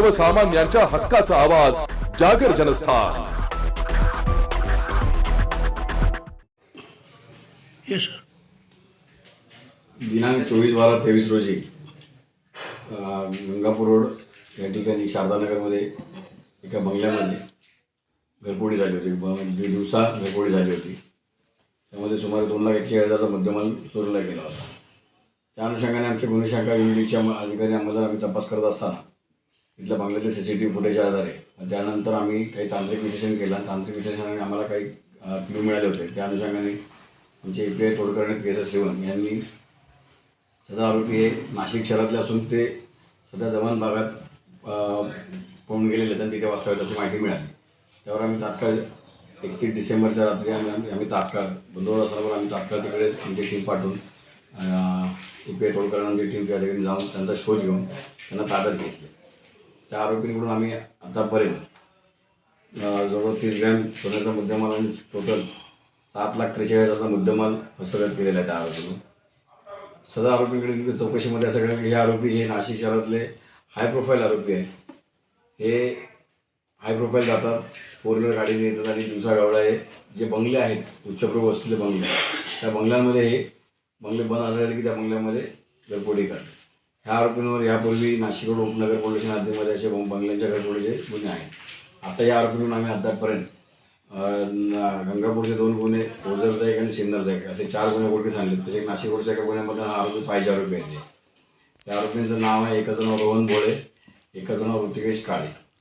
सर्वसामान्यांच्या हक्काचा आवाज जागर जनस्थान. दिनांक चोवीस बारा तेवीस रोजी गंगापूर रोड या ठिकाणी शारदानगरमध्ये एका बंगल्यामध्ये घरपोडी झाली होती. दिवसा घरपोडी झाली होती. त्यामध्ये सुमारे दोन लाख एकशे हजाराचा मुद्देमाल चोरीला गेला होता. त्या अनुषंगाने आमच्या गुन्हे शाखा युनिटच्या अधिकारी अंमलदार आम्ही तपास करत असताना तिथल्या बंगल्याचे सी सी टी व्ही फुटेजच्या आधारे त्यानंतर आम्ही काही तांत्रिक विश्लेषण केलं. तांत्रिक विश्लेषणाने आम्हाला काही क्लू मिळाले होते. त्या अनुषंगाने आमचे A P I Todkarni P S S Shrivan यांनी सदर आरोपी हे नाशिक शहरातले असून ते सध्या दमन भागात पळून गेलेले आहेत आणि तिथे वास्तव्यात अशी माहिती मिळाली. त्यावर आम्ही तात्काळ एकतीस डिसेंबरच्या रात्री आम्ही आम्ही आम्ही तात्काळ बंदोबस्त असल्यावर आम्ही तात्काळ तिकडे आमची टीम पाठवून ए पी आय तोडकरांची टीम त्या ठिकाणी जाऊन त्यांचा शोध घेऊन त्यांना ताब्यात घेतले. त्या आरोपींकडून आम्ही आतापर्यंत जवळ तीस ग्रॅम सोन्याचा मुद्देमाल आणि टोटल सात लाख त्रेचाळीस हजारचा मुद्देमाल हस्तगत केलेला आहे त्या आरोपीकडून. सदर आरोपींकडे चौकशीमध्ये असं कळलं की हे आरोपी हे नाशिक शहरातले हाय प्रोफाईल आरोपी आहे हे हाय प्रोफाईल जातात फोर व्हीलर गाडीने येतात आणि दिवसा डावळा हे जे बंगले आहेत उच्चप्रभू असलेले बंगले त्या बंगल्यांमध्ये हे बंगले बंद आढळले की त्या बंगल्यामध्ये घरपोडी करतात ह्या आरोपींवर यापूर्वी नाशिक रोड उपनगर पोलीस हद्दीमध्ये असे बंगल्यांच्या घरपोडीचे गुन्हे आहेत. आता या आरोपींवर आम्ही अद्यापपर्यंत गंगापूरचे दोन गुन्हे ओझरचा एक आणि सिन्नरचा एक असे चार गुन्हे उघडकीस आणले तसे नाशिक रोडच्या एका गुन्ह्यामध्ये हा आरोपी पाहिजे आरोपी आहे त्या आरोपींचं नाव आहे एकाचं नाव रोहन भोळे एकाचं नाव ऋतिकेश काळे.